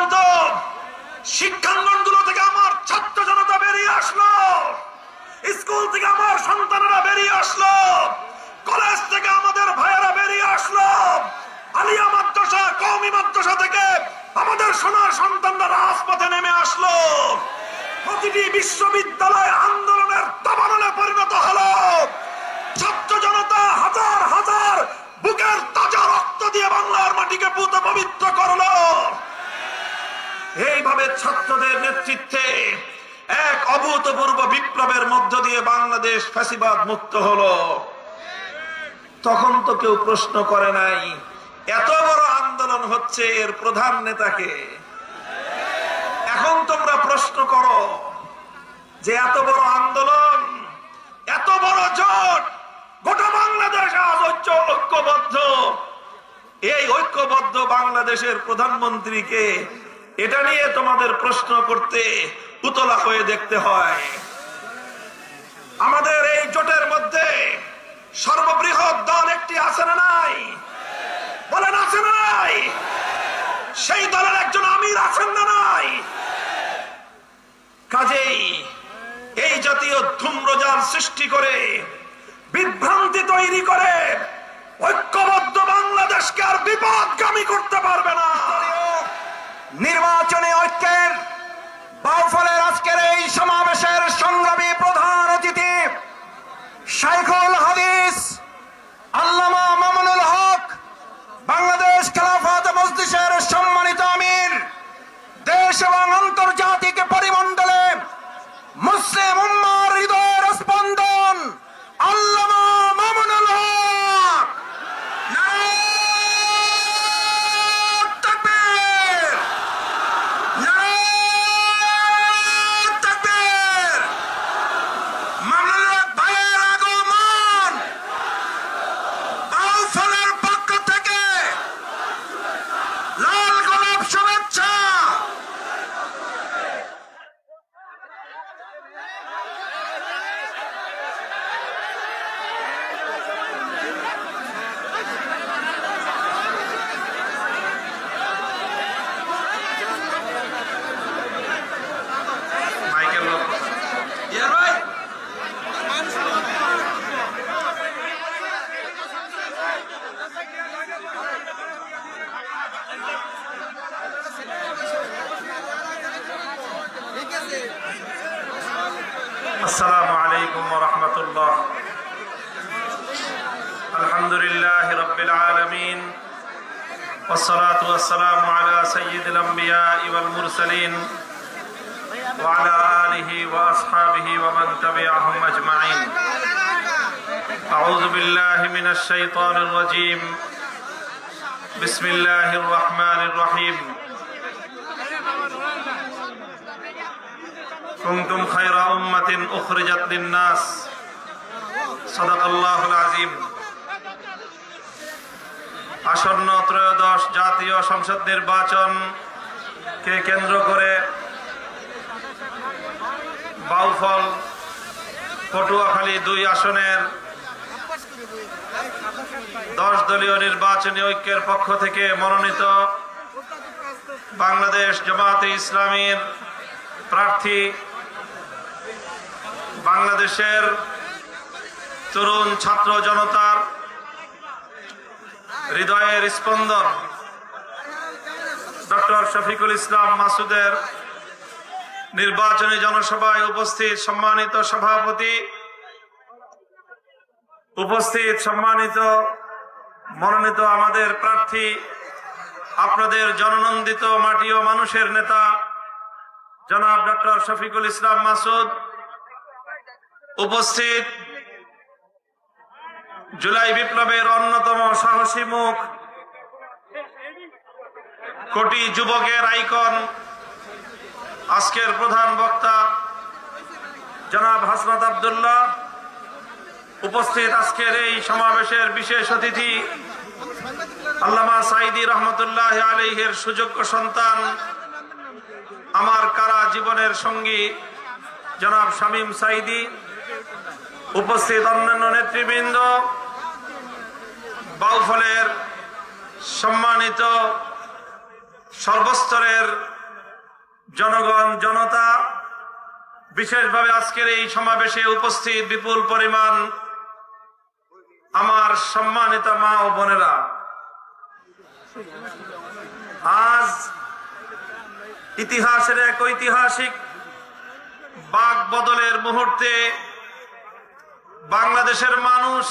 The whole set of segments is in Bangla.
পর্যন্ত শিক্ষাঙ্গনগুলো থেকে আমার ছাত্র জনতা বেরিয়ে আসলো। স্কুল থেকে আমার সন্তানেরা বেরিয়ে আসলো। কলেজ থেকে আমাদের ভাইয়েরা বেরিয়ে আসলো। আলিয়া মাদ্রাসা, কওমি মাদ্রাসা থেকে আমাদের সোনার সন্তানরা রাজপথে নেমে আসলো। প্রতিটি বিশ্ববিদ্যালয় আন্দোলনের দাবানলে পরিণত হলো। ছাত্র জনতা হাজার হাজার বুকের তাজা রক্ত দিয়ে বাংলার মাটিকে পুত পবিত্র করল। এইভাবে ছাত্রদের নেতৃত্বে এক অভূতপূর্ব বিপ্লবের মধ্য দিয়ে বাংলাদেশ ফ্যাসিবাদ মুক্ত হলো। তখন তো কেউ প্রশ্ন করে নাই, এত বড় আন্দোলন হচ্ছে এর প্রধান নেতাকে। এখন তোমরা প্রশ্ন করো যে এত বড় আন্দোলন, এত বড় জোট, গোটা বাংলাদেশ আজ ঐক্য- ঐক্যবদ্ধ। এই ঐক্যবদ্ধ বাংলাদেশের প্রধানমন্ত্রীকে এটা নিয়ে তোমাদের প্রশ্ন করতে উতলা হয়ে দেখতে হয়। আমাদের এই জোটের মধ্যে সর্ববৃহৎ দল একটি আছে না নাই? বলেন আছে না নাই? সেই দলের একজন আমির আছেন না নাই? কাজেই এই জাতীয় ধূম্রজাল সৃষ্টি করে, বিভ্রান্তি তৈরি করে ঐক্যবদ্ধ বাংলাদেশকে আর বিপদগামী করতে পারবে না। নির্বাচনী ঐক্যের বাউফলের আজকের এই সমাবেশের সংগ্রামী প্রধান الشيطان الرجيم بسم الله الرحمن الرحيم كنتم خير أمة أخرجت للناس صدق الله العظيم আসন্ন ত্রয়োদশ জাতীয় সংসদ নির্বাচন কে কেন্দ্র করে বাউফল পটুয়াখালী দুই আসনের দশ দলীয় নির্বাচনী ঐক্যের পক্ষ থেকে মনোনীত বাংলাদেশ জামাতে ইসলামীর প্রার্থী বাংলাদেশের তরুণ ছাত্র জনতার হৃদয়ের স্পন্দন ডক্টর শফিকুল ইসলাম মাসুদের নির্বাচনী জনসভায় উপস্থিত সম্মানিত সভাপতি উপস্থিত সম্মানিত, মনোনীত আমাদের প্রার্থী, আপনাদের জননন্দিত মাটি ও মানুষের নেতা, জনাব ডক্টর শফিকুল ইসলাম মাসুদ। উপস্থিত জুলাই বিপ্লবের অন্যতম সাহসী মুখ, কোটি যুবকের আইকন, আজকের প্রধান বক্তা, জনাব হাসনাত আবদুল্লাহ। উপস্থিত আজকের এই সমাবেশের বিশেষ অতিথি আল্লামা সাইদি রহমতুল্লাহ আলহের সুযোগ্য সন্তান, আমার কারা জীবনের সঙ্গী, জনাব শামীম সাইদি উপস্থিত অন্যান্য নেতৃবৃন্দ, বাউফলের সম্মানিত সর্বস্তরের জনগণ, জনতা, বিশেষভাবে আজকের এই সমাবেশে উপস্থিত বিপুল পরিমাণ আমার সম্মানিত মা ও বোনেরা, আজ ইতিহাসের এক ঐতিহাসিক বাক বদলের মুহূর্তে বাংলাদেশের মানুষ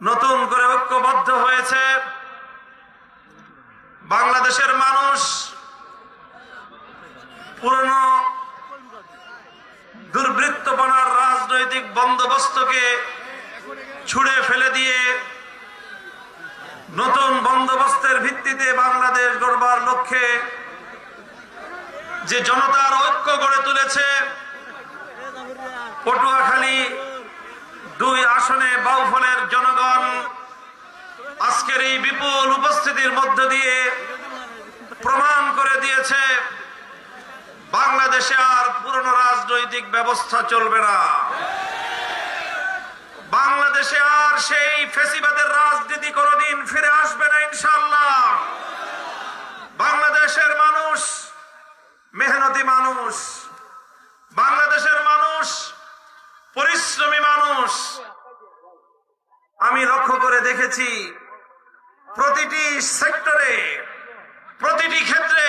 নতুন করে ঐক্যবদ্ধ হয়েছে। বাংলাদেশের মানুষ পুরনো দুর্বৃত্তপনার রাজনৈতিক বন্দোবস্তকে ছুড়ে ফেলে দিয়ে নতুন বন্দোবস্তের ভিত্তিতে বাংলাদেশ গড়বার লক্ষ্যে যে জনতার ঐক্য গড়ে তুলেছে, পটুয়াখালী দুই আসনে বাউফলের জনগণ, আজকের এই বিপুল উপস্থিতির মধ্য দিয়ে প্রমাণ করে দিয়েছে, বাংলাদেশে আর পুরনো রাজনৈতিক ব্যবস্থা চলবে না। বাংলাদেশে আর সেই ফেসিবাদের রাজনীতি কোনদিন ফিরে আসবে না ইনশাল্লাহ বাংলাদেশের মানুষ মেহনতি মানুষ। বাংলাদেশের মানুষ পরিশ্রমী মানুষ। আমি লক্ষ্য করে দেখেছি প্রতিটি সেক্টরে, প্রতিটি ক্ষেত্রে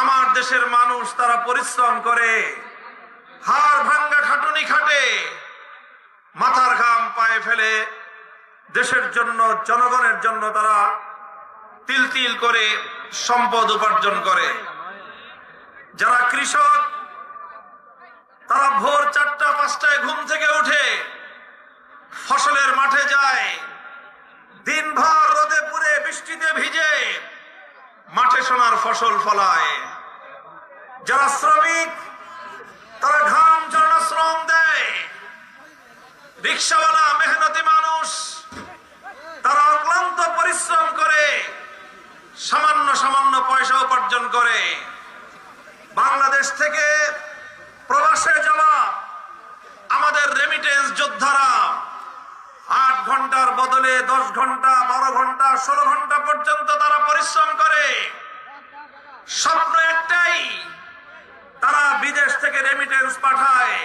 আমার দেশের মানুষ তারা পরিশ্রম করে, হাড় ভাঙ্গা খাটুনি খাটে। মাথার ঘাম পায়ে ফেলে দেশের জন্য, জনগণের জন্য তারা তিল তিল করে সম্পদ উপার্জন করে। যারা কৃষক, তারা ভোর চারটা, পাঁচটায় ঘুম থেকে উঠে ফসলের মাঠে যায়, দিনভর রোদে পুড়ে বৃষ্টিতে ভিজে মাঠে সোনার ফসল ফলায়। যারা শ্রমিক, তারা ঘাম ঝরানো শ্রম দেয়। রিক্সাওয়ালা, মেহনতি মানুষ, তারা অক্লান্ত পরিশ্রম করে, সামান্য সামান্য পয়সা উপার্জন করে। বাংলাদেশ থেকে প্রবাসে যাওয়া আমাদের রেমিটেন্স যোদ্ধারা আট ঘণ্টার বদলে দশ ঘণ্টা, বারো ঘণ্টা, ষোলো ঘণ্টা পর্যন্ত তারা পরিশ্রম করে। স্বপ্ন একটাই, তারা বিদেশ থেকে রেমিটেন্স পাঠায়।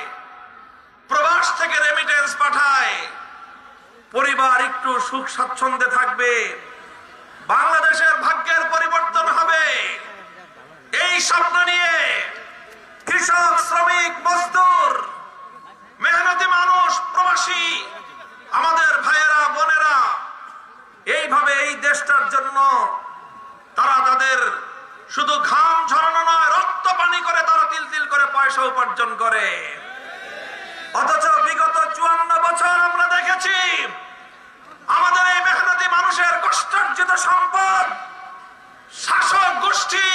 প্রবাস থেকে রেমিটেন্স পাঠায়। পরিবার একটু সুখ স্বাচ্ছন্দ্যে থাকবে। বাংলাদেশের ভাগ্যের পরিবর্তন হবে। এই স্বপ্ন নিয়ে কৃষক, শ্রমিক, মজদুর, মেহনতি মানুষ, প্রবাসী, আমাদের ভাইয়েরা, বোনেরা, এইভাবে এই দেশটার জন্য তারা তাদের শুধু ঘাম ঝরানো নয়, রক্ত পানি করে তারা তিল তিল করে পয়সা উপার্জন করে। অথচ বিগত চুয়ান্ন বছর আমরা দেখেছি, আমাদের এই মেহনতি মানুষের কষ্টার্জিত সম্পদ শাসক গোষ্ঠী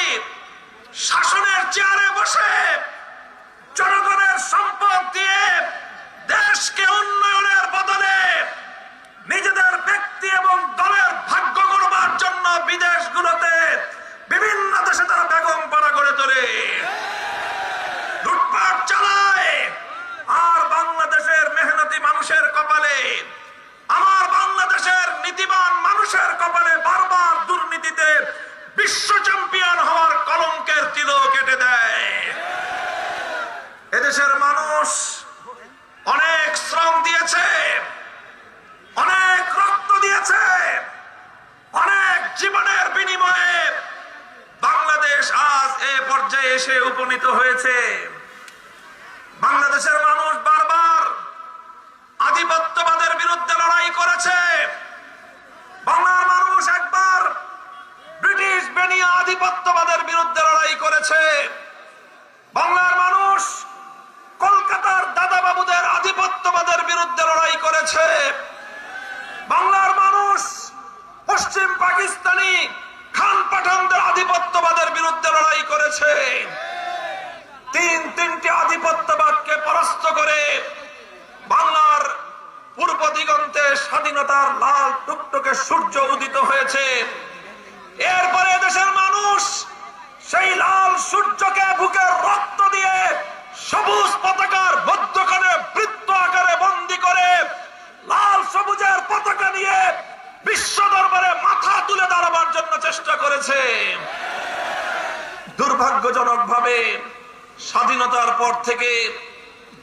শাসনের চেয়ারে বসে জনগণের সম্পদ দিয়ে দেশকে উন্নয়নের বদলে নিজেদের ব্যক্তি এবং দলের ভাগ্য গড়বার জন্য বিদেশগুলোতে বিভিন্ন দেশে তারা বেগম পাড়া গড়ে তোলে। লুটপাট চালায় আর বাংলাদেশের মেহনতি মানুষের কপালে, আমার বাংলাদেশের নীতিবান মানুষের কপালে বারবার দুর্নীতিতে বিশ্ব চ্যাম্পিয়ন হওয়ার কলঙ্কের তিল কেটে দেয় এদেশের মানুষ অনেক শ্রম দিয়েছে অনেক রক্ত দিয়েছে অনেক জীবনের বিনিময়ে বাংলাদেশ আজ এ পর্যায়ে এসে উপনীত হয়েছে বাংলাদেশের মানুষ বারবার আধিপত্যবাদের বিরুদ্ধে লড়াই করেছে বাংলার মানুষ একবার ব্রিটিশ বেনিয়া আধিপত্যবাদের বিরুদ্ধে লড়াই করেছে বাংলার মানুষ কলকাতার দাদাবাবুদের আধিপত্যবাদের বিরুদ্ধে লড়াই করেছে বাংলার মানুষ পশ্চিম পাকিস্তানি খান পাঠানদের আধিপত্যবাদের বিরুদ্ধে লড়াই করেছে তিন তিনটি আধিপত্যবাদকে পরাস্ত করে বাংলার পূর্ব দিগন্তে স্বাধীনতার লাল টুকটুকে সূর্য উদিত হয়েছে। এরপরে দেশের মানুষ সেই লাল সূর্যকে বুকের রক্ত দিয়ে সবুজ পতাকার মধ্যখানে বৃত্ত আকারে বন্দি করে লাল সবুজের পতাকা নিয়ে বিশ্ব দরবারে মাথা তুলে দাঁড়াবার জন্য চেষ্টা করেছে। দুর্ভাগ্যজনক ভাবে স্বাধীনতার পর থেকে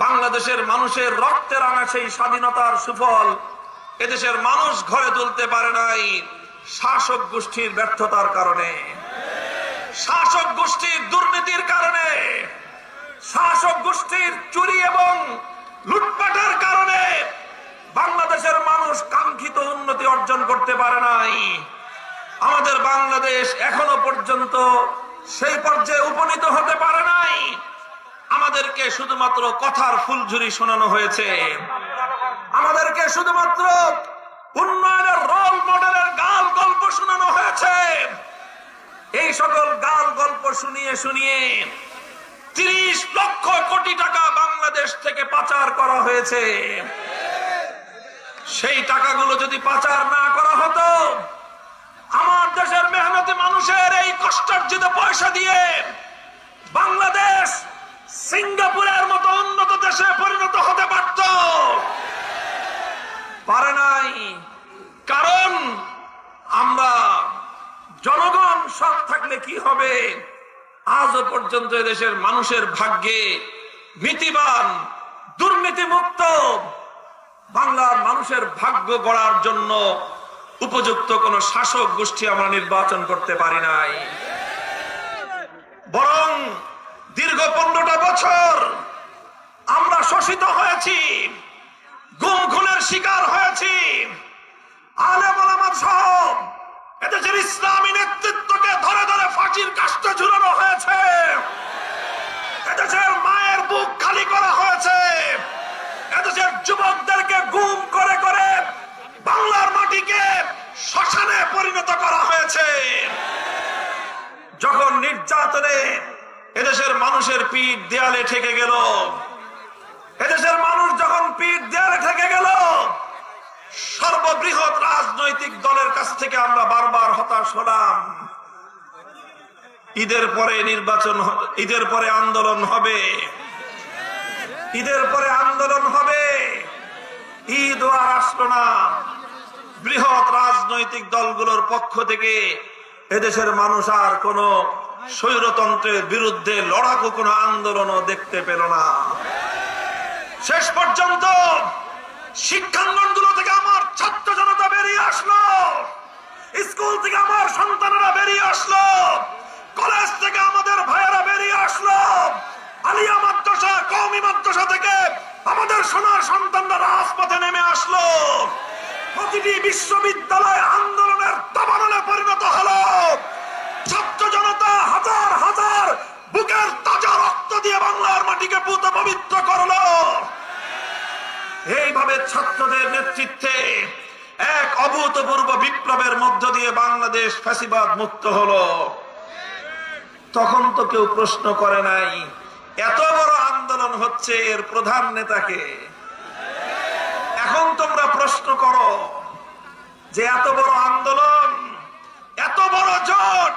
বাংলাদেশের মানুষের রক্তের আনা সেই স্বাধীনতার সুফল এদেশের মানুষ ঘরে তুলতে পারে নাই শাসক গোষ্ঠীর ব্যর্থতার কারণে। শাসক গোষ্ঠীর দুর্নীতির কারণে। শাসক গোষ্ঠীর চুরি এবং লুটপাটের কারণে বাংলাদেশের মানুষ কাঙ্ক্ষিত উন্নতি অর্জন করতে পারে নাই। আমাদের বাংলাদেশ এখনও পর্যন্ত সেই পর্যায়ে উপনীত হতে পারে নাই। আমাদেরকে শুধুমাত্র কথার ফুলঝুরি শোনানো হয়েছে। আমাদেরকে শুধুমাত্র উন্নয়নের রোল মডেলের গাল গল্প শোনানো হয়েছে। এই সকল গাল গল্প শুনিয়ে শুনিয়ে তিরিশ লক্ষ কোটি টাকা বাংলাদেশ থেকে পাচার করা হয়েছে। সেই টাকাগুলো যদি পাচার না করা হতো, আমার দেশের মেহনতি মানুষের এই কষ্টার্জিত পয়সা দিয়ে বাংলাদেশ সিঙ্গাপুরের মতো উন্নত দেশে পরিণত হতে পারত। পারে নাই। কারণ আমরা জনগণ সৎ থাকলে কি হবে? আজও পর্যন্ত দেশের মানুষের ভাগ্যে নীতিবান দুর্নীতি মুক্ত বাংলার মানুষের ভাগ্য গড়ার জন্য উপযুক্ত কোন শাসক গোষ্ঠী আমরা নির্বাচন করতে পারি নাই। বরং দীর্ঘ পনেরোটা বছর আমরা শোষিত হয়েছি। গুম খুনের শিকার হয়েছি। ইসলামী নেতৃত্বকে ধরে ধরে ফাঁসির কাজটা ঝুলানো হয়েছে। এদেশের মায়ের বুক খালি করা হয়েছে। এদেশের যুবকদেরকে গুম করে করে বাংলার মাটিকে শ্মশানে পরিণত করা হয়েছে। যখন নির্যাতনে এদেশের মানুষের পিঠ দেয়ালে ঠেকে গেল এদেশের মানুষ যখন ঠেকে গেল, সর্ববৃহৎ রাজনৈতিক দলের কাছ থেকে আমরা বারবার হতাশ হলাম। ঈদের পরে নির্বাচন ঈদের পরে আন্দোলন হবে। ঈদের পরে আন্দোলন হবে। ঈদ ও আসলো না। বৃহৎ রাজনৈতিক দলগুলোর পক্ষ থেকে এদেশের মানুষ আর কোন স্বৈরতন্ত্রের বিরুদ্ধে লড়াকু কোন আন্দোলনও দেখতে পেল না। শেষ পর্যন্ত শিক্ষাঙ্গনগুলো থেকে আমার ছাত্র জনতা বেরিয়ে আসলো। স্কুল থেকে আমার সন্তানেরা বেরিয়ে আসলো। কলেজ থেকে আমাদের ভাইয়েরা বেরিয়ে আসলো। আলিয়া মাদ্রাসা, কওমি মাদ্রাসা থেকে আমাদের সোনার সন্তানরা রাজপথে নেমে আসলো। প্রতিটি বিশ্ববিদ্যালয় আন্দোলনের দাবানলে পরিণত হলো। ছাত্র জনতা হাজার হাজার বুকের তাজা দিয়ে বাংলার মাটিকে পুত পবিত্র করল। এইভাবে ছাত্রদের নেতৃত্বে এক অভূতপূর্ব বিপ্লবের মধ্য দিয়ে বাংলাদেশ ফ্যাসিবাদ মুক্ত হলো। তখন তো কেউ প্রশ্ন করে নাই, এত বড় আন্দোলন হচ্ছে এর প্রধান নেতাকে। এখন তোমরা প্রশ্ন করো যে এত বড় আন্দোলন, এত বড় জোট,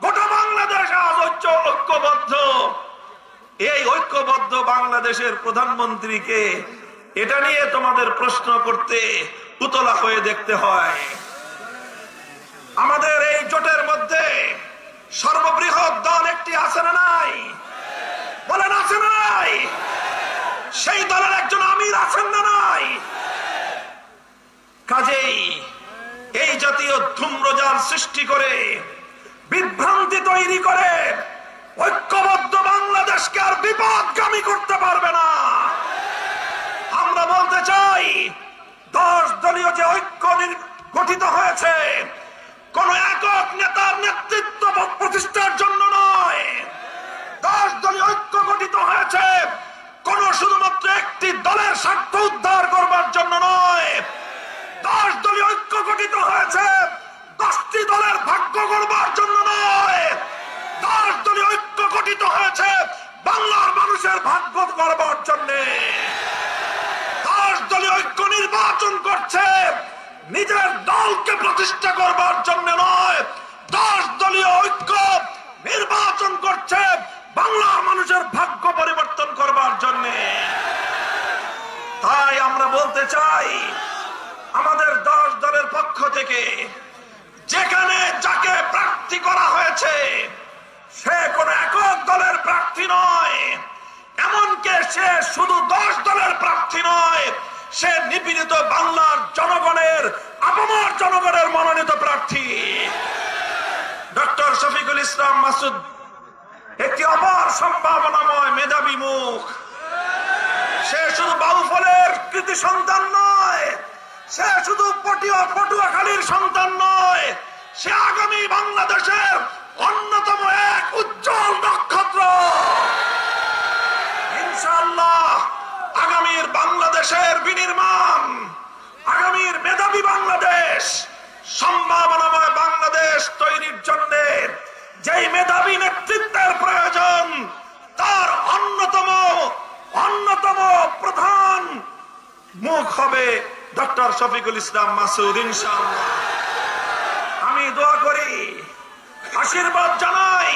গোটা বাংলাদেশ আজ ঐক্য- ঐক্যবদ্ধ। এই ঐক্যবদ্ধ বাংলাদেশের প্রধানমন্ত্রীকে এটা নিয়ে তোমাদের প্রশ্ন করতে উতলা হয়ে দেখতে হয়। আমাদের এই জোটের মধ্যে সর্ববৃহৎ দল একটি আছে না নাই? বলেন আছে না নাই? সেই দলের একজন আমির আছেন না নাই? কাজেই এই জাতীয় ধূম্রজাল সৃষ্টি করে, বিভ্রান্তি তৈরি করে ঐক্যবদ্ধ বাংলাদেশকে আর বিপদগামী করতে পারবে না। আমরা বলতে চাই, দশ দলীয় যে ঐক্য গঠিত হয়েছে, কোন একক নেতার নেতৃত্ব প্রতিষ্ঠার জন্য নয়। দশ দলীয় ঐক্য গঠিত হয়েছে, কোন শুধুমাত্র একটি দলের স্বার্থ উদ্ধার করবার জন্য নয় দশ দলীয় ঐক্য গঠিত হয়েছে দশটি দলের ভাগ্য করবার জন্য নয় দশ দলীয় ঐক্য গঠিত হয়েছে বাংলার মানুষের ভাগ্য করবার জন্যে দশ দলীয় ঐক্য নির্বাচন করছে নিজের দলকে প্রতিষ্ঠা করবার জন্য নয় দশ দলীয় ঐক্য নির্বাচন করছে বাংলার মানুষের ভাগ্য পরিবর্তন করবার জন্য তাই আমরা বলতে চাই আমাদের দশ দলের পক্ষ থেকে যেখানে যাকে প্রার্থী করা হয়েছে সে কোন একক দলের প্রার্থী নয় এমনকি সে শুধু দশ দলের প্রার্থী নয় সে নিপীড়িত বাংলার জনগণের আপামর জনগণের মনোনীত প্রার্থী ডক্টর শফিকুল ইসলাম মাসুদ, একটি অপার সম্ভাবনাময় মেধাবী মুখ। সে শুধু বাউফলের কৃতি সন্তান নয়, সে শুধু পটিয়া পটুয়াখালীর সন্তান নয়, সে আগামী বাংলাদেশের অন্যতম এক উজ্জ্বল নক্ষত্র। আগামীর বাংলাদেশের বিনির্মাণ, আগামীর মেধাবী বাংলাদেশ, সম্ভাবনাময় বাংলাদেশ তৈরির জন্য যেই মেধাবী নেতৃত্বের প্রয়োজন, তার অন্যতম অন্যতম প্রধান মুখ হবে ডক্টর শফিকুল ইসলাম মাসুদ, ইনশাআল্লাহ। আমি দোয়া করি, আশীর্বাদ জানাই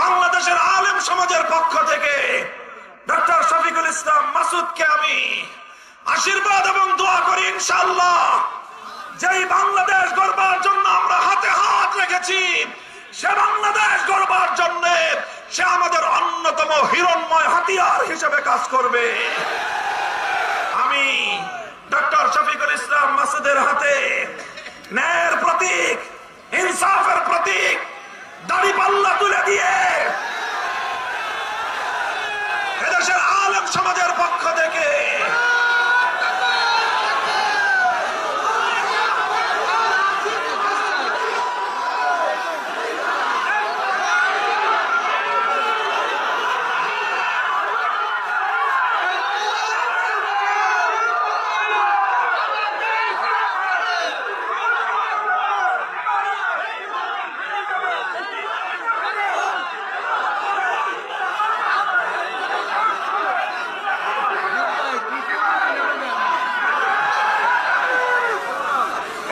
বাংলাদেশের আলেম সমাজের পক্ষ থেকে ডক্টর শফিকুল ইসলাম মাসুদকে আমি আশীর্বাদ এবং দোয়া করি, ইনশাআল্লাহ। যেই বাংলাদেশ গড়বার জন্য আমরা হাতে হাত রেখেছি সে বাংলাদেশ গড়বার জন্য সে আমাদের অন্যতম হিরণময় হাতিয়ার হিসেবে কাজ করবে। আমি ডক্টর শফিকুল ইসলাম মাসুদের হাতে ন্যায়ের প্রতীক, ইনসাফের প্রতীক, দাড়ি পাল্লা তুলে দিয়ে এদেশের আলেম সমাজের পক্ষ থেকে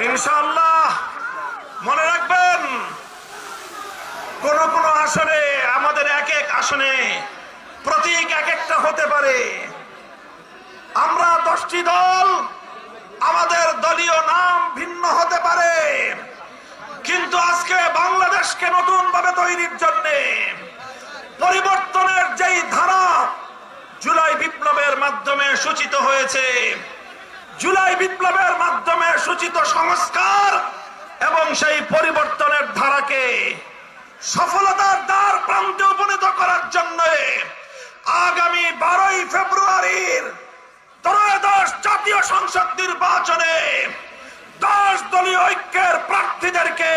ইনশাআল্লাহ মনে রাখবেন কোন কোন আসনে আমাদের এক এক আসনে প্রতীক এক একটা হতে পারে আমরা দশটি দল আমাদের দলীয় নাম ভিন্ন হতে পারে কিন্তু আজকে বাংলাদেশকে নতুন ভাবে তৈরির জন্য পরিবর্তনের যেই ধারা জুলাই বিপ্লবের মাধ্যমে সূচিত হয়েছে। জুলাই বিপ্লবের মাধ্যমে সূচিত সংস্কার এবং সেই পরিবর্তনের ধারাকে সফলতার দ্বার প্রান্তে উপনীত করার জন্য আগামী বারোই ফেব্রুয়ারির ত্রয়োদশ জাতীয় সংসদ নির্বাচনে দশ দলীয় ঐক্যের প্রার্থীদেরকে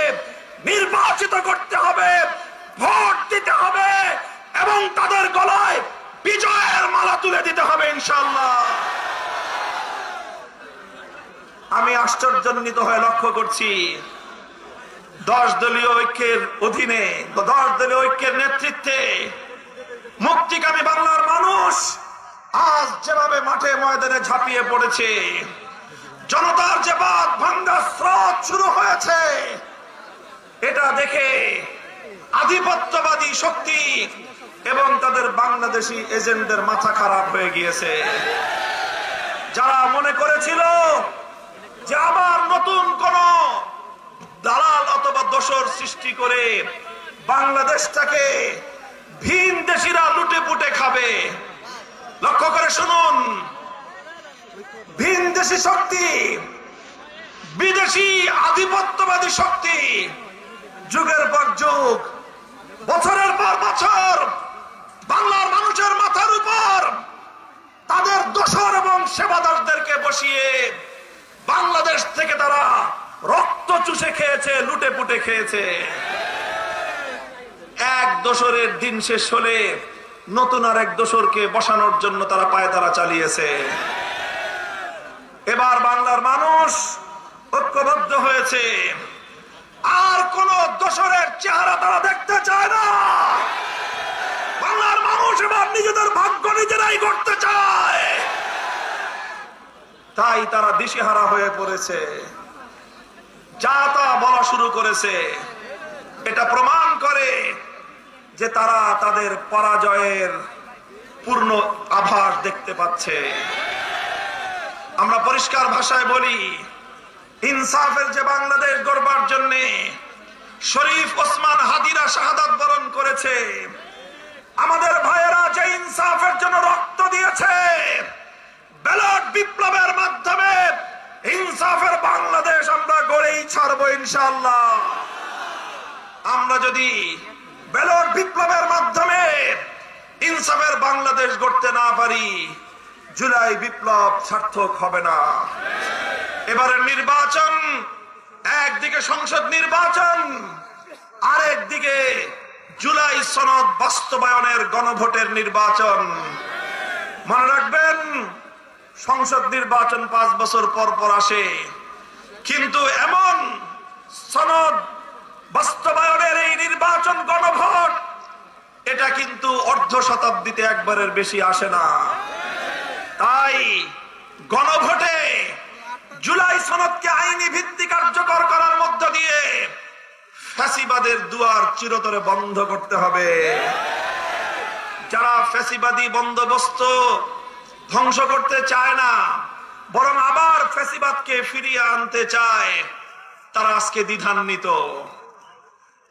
নির্বাচিত করতে হবে, ভোট দিতে হবে এবং তাদের গলায় বিজয়ের মালা তুলে দিতে হবে ইনশাল্লাহ আমি আশ্চর্যান্বিত হয়ে লক্ষ্য করছি, দশ দলীয় ঐক্যের অধীনে, দশ দলীয় ঐক্যের নেতৃত্বে মুক্তিকামী বাংলার মানুষ আজ যেভাবে মাঠে ময়দানে ঝাঁপিয়ে পড়েছে, জনতার যে বাদ ভাঙ্গা স্রোত শুরু হয়েছে, এটা দেখে আধিপত্যবাদী শক্তি এবং তাদের বাংলাদেশি এজেন্টদের মাথা খারাপ হয়ে গিয়েছে। যারা মনে করেছিল যে আবার নতুন কোন দালাল অথবা দোষর সৃষ্টি করে বাংলাদেশটাকে ভিন দেশিরা লুটে পুটে খাবে। লক্ষ্য করে শুনুন, ভিন দেশি শক্তি, বিদেশি আধিপত্যবাদী শক্তি, যুগের পর যুগ, বছরের পর বছর বাংলার মানুষের মাথার উপর তাদের দোসর এবং সেবাদাসদেরকে বসিয়ে বাংলাদেশ থেকে তারা রক্ত চুষে খেয়েছে, লুটে পুটে খেয়েছে। এক দোসরের দিন শেষ হলে নতুন আর এক দোসরকে বসানোর জন্য তারা পায়ে তারা চালিয়েছে। এবার বাংলার মানুষ ঐক্যবদ্ধ হয়েছে। আর কোন দোসরের চেহারা তারা দেখতে চায় না। বাংলার নিজেদের ভাগ্য নিজেরাই করতে চায়। তাই তারা দিশেহারা হয়ে পড়েছে। যা তা বলা শুরু করেছে। এটা প্রমাণ করে যে তারা তাদের পরাজয়ের পূর্ণ আভাস দেখতে পাচ্ছে। আমরা পরিষ্কার ভাষায় বলি, ইনসাফের যে বাংলাদেশ গড়বার জন্যে শরীফ ওসমান হাদিরা শাহাদাত বরণ করেছে, আমাদের ইনসাফের জন্য রক্ত দিয়েছে। ব্যালট বিপ্লবের মাধ্যমে ইনসাফের বাংলাদেশ আমরা গড়েই ছাড়বো ইনশাল্লাহ আমরা যদি ব্যালট বিপ্লবের মাধ্যমে ইনসাফের বাংলাদেশ গড়তে না পারি, জুলাই বিপ্লব সার্থক হবে না। এবারের নির্বাচন, একদিকে সংসদ নির্বাচন, আরেকদিকে জুলাই সনদ বাস্তবায়নের গণভোটের নির্বাচন। মনে রাখবেন, সংসদ নির্বাচন পাঁচ বছর পর পর আসে। কিন্তু এমন সনদ বাস্তবায়নের এই নির্বাচন গণভোট, এটা কিন্তু অর্ধ শতাব্দীতে একবারের বেশি আসে না। তাই গণভোটে জুলাই সনদকে আইনি ভিত্তি কার্যকর করার মধ্য দিয়ে ফ্যাসিবাদের দুয়ার চিরতরে বন্ধ করতে হবে। যারা ফ্যাসিবাদী বন্দোবস্ত ধ্বংস করতে চায় না, বরং আবার ফ্যাসিবাদকে ফিরিয়ে আনতে চায়, তারা আজকে দ্বিধান্বিত।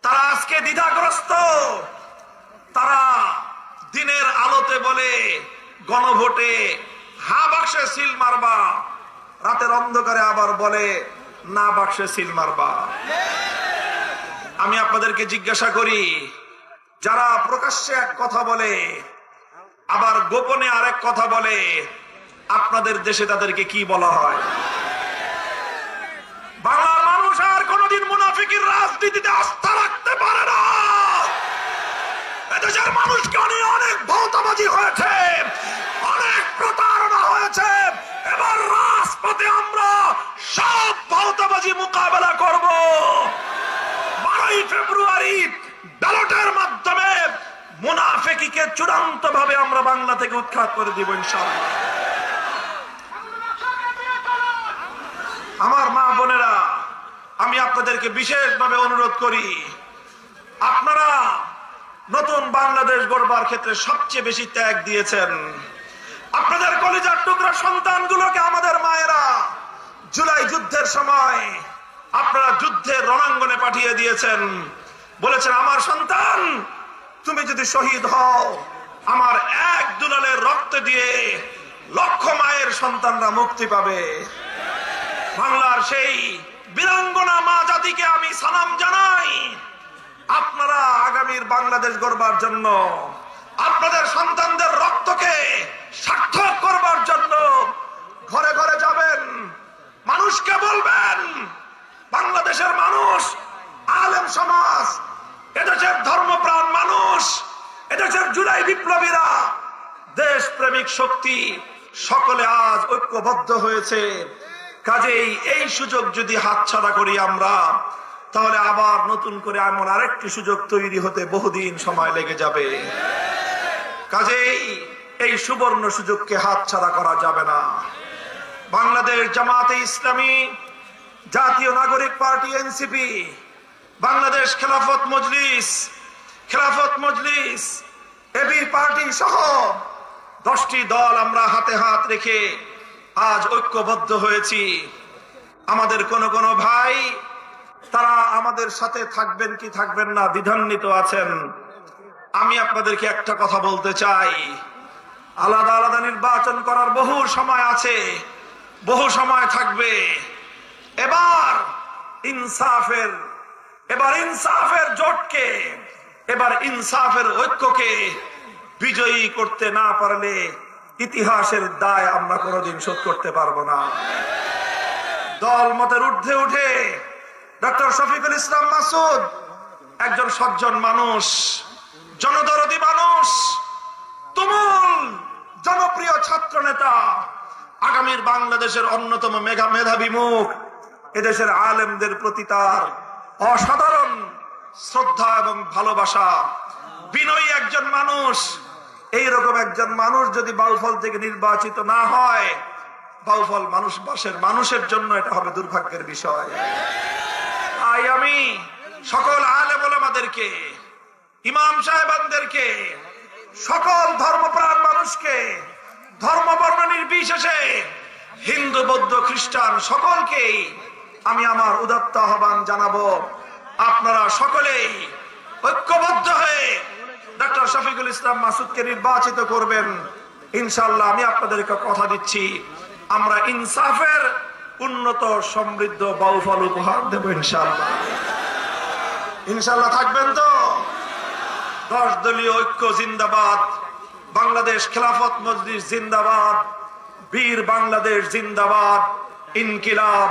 তারা আজকে দ্বিধাগ্রস্ত। তারা দিনের আলোতে বলে, গণভোটে হা বাক্সে সিল মারবা। রাতের অন্ধকারে আবার বলে, না বাক্সে সিল মারবা। আমি আপনাদেরকে জিজ্ঞাসা করি, যারা প্রকাশ্যে এক কথা বলে, আবার গোপনে আরেক কথা বলে, আপনাদের দেশে তাদেরকে কি বলা হয়? বাংলার মানুষ আর কোনদিন মুনাফিকের রাজনীতিতে আস্থা রাখতে পারে না। এদেশের মানুষকে নিয়ে অনেক ভৌতাবাজি হয়েছে, অনেক প্রতারণা হয়েছে। এবার রাজপথে আমরা সব ভৌতাবাজি মোকাবেলা করব। বারোই ফেব্রুয়ারি ব্যালটের মাধ্যমে মুনাফেকিকে চূড়ান্ত ভাবে আমরা বাংলা থেকে উৎখাত করে দিব ইনশাআল্লাহ। আমার মা বোনেরা, আমি আপনাদেরকে বিশেষভাবে অনুরোধ করি, আপনারা নতুন বাংলাদেশ গড়বার ক্ষেত্রে সবচেয়ে বেশি ত্যাগ দিয়েছেন। আপনাদের কলিজার টুকরা সন্তানগুলোকে আমাদের মায়েরা জুলাই যুদ্ধের সময় আপনারা যুদ্ধের রণাঙ্গনে পাঠিয়ে দিয়েছেন। বলেছেন, আমার সন্তান, তুমি যদি শহীদ হও, আমার এক দুলালের রক্ত দিয়ে লক্ষ মায়ের সন্তানরা মুক্তি পাবে। বাংলার সেই বীরাঙ্গনা মা জাতিকে আমি সালাম জানাই। আপনারা আগামীর বাংলাদেশ গড়বার জন্য, আপনাদের সন্তানদের রক্তকে সার্থক করবার জন্য ঘরে ঘরে যাবেন, মানুষকে বলবেন বাংলাদেশের মানুষ, আলেম সমাজ, এদেশের ধর্মপ্রাণ মানুষ, এদেশের জুলাই বিপ্লবীরা দেশ প্রেমিক শক্তি সকলে আজ ঐক্যবদ্ধ হয়েছে। কাজেই এই সুযোগ যদি হাতছাড়া করি আমরা, তাহলে আবার নতুন করে এমন আরেকটি সুযোগ তৈরি হতে বহুদিন সময় লেগে যাবে। কাজেই এই সুবর্ণ সুযোগকে হাতছাড়া করা যাবে না। বাংলাদেশ জামাতে ইসলামী জাতীয় নাগরিক party NCP, Bangladesh Khelafat Majlis Khelafat Majlis, AB party সহ দশটি দল আমরা হাতে হাত রেখে আজ ঐক্যবদ্ধ হয়েছি। আমাদের কোন কোন ভাই, তারা আমাদের সাথে থাকবেন কি থাকবেন না দ্বিধান্বিত আছেন। আমি আপনাদেরকে একটা কথা বলতে চাই। আলাদা আলাদা নির্বাচন করার বহু সময় আছে, বহু সময় থাকবে। এবার ইনসাফের এবার ইনসাফের জোটকে, এবার ইনসাফের ঐক্যকে বিজয়ী করতে না পারলে ইতিহাসের দায় আমরা কোনোদিন শোধ করতে পারব না। দল মতের ঊর্ধ্বে উঠে ডক্টর শফিকুল ইসলাম মাসুদ, একজন সজ্জন মানুষ, জনদরদি মানুষ, তুমুল জনপ্রিয় ছাত্র নেতা আগামীর বাংলাদেশের অন্যতম মেঘা মেধাবী মুখ এদেশের আলেমদের প্রতি তার অসাধারণ শ্রদ্ধা এবং ভালোবাসা। বিনয়ী একজন মানুষ, এইরকম একজন মানুষ যদি বাউফল থেকে নির্বাচিত না হয়, বাউফল মানুষ বাসের মানুষের জন্য এটা হবে দুর্ভাগ্যের বিষয়। তাই আমি সকল আলেম ওলামাদেরকে, ইমাম সাহেবানদেরকে, সকল ধর্মপ্রাণ মানুষকে ধর্ম বর্ণ নির্বিশেষে হিন্দু, বৌদ্ধ, খ্রিস্টান সকলকেই আমি আমার উদাত্ত আহ্বান জানাব। আপনারা সকলেই ঐক্যবদ্ধ হয়ে ডক্টর শফিকুল ইসলাম মাসুদকে নির্বাচিত করবেন। ইনশাল্লাহ আমি আপনাদেরকে কথা দিচ্ছি। আমরা ইনসাফের উন্নত সমৃদ্ধ বাউফল উপহার দেব ইনশাল্লাহ ইনশাল্লাহ থাকবেন তো? দশ দলীয় ঐক্য জিন্দাবাদ, বাংলাদেশ খেলাফত মজলিস জিন্দাবাদ, বীর বাংলাদেশ জিন্দাবাদ, ইনকিলাব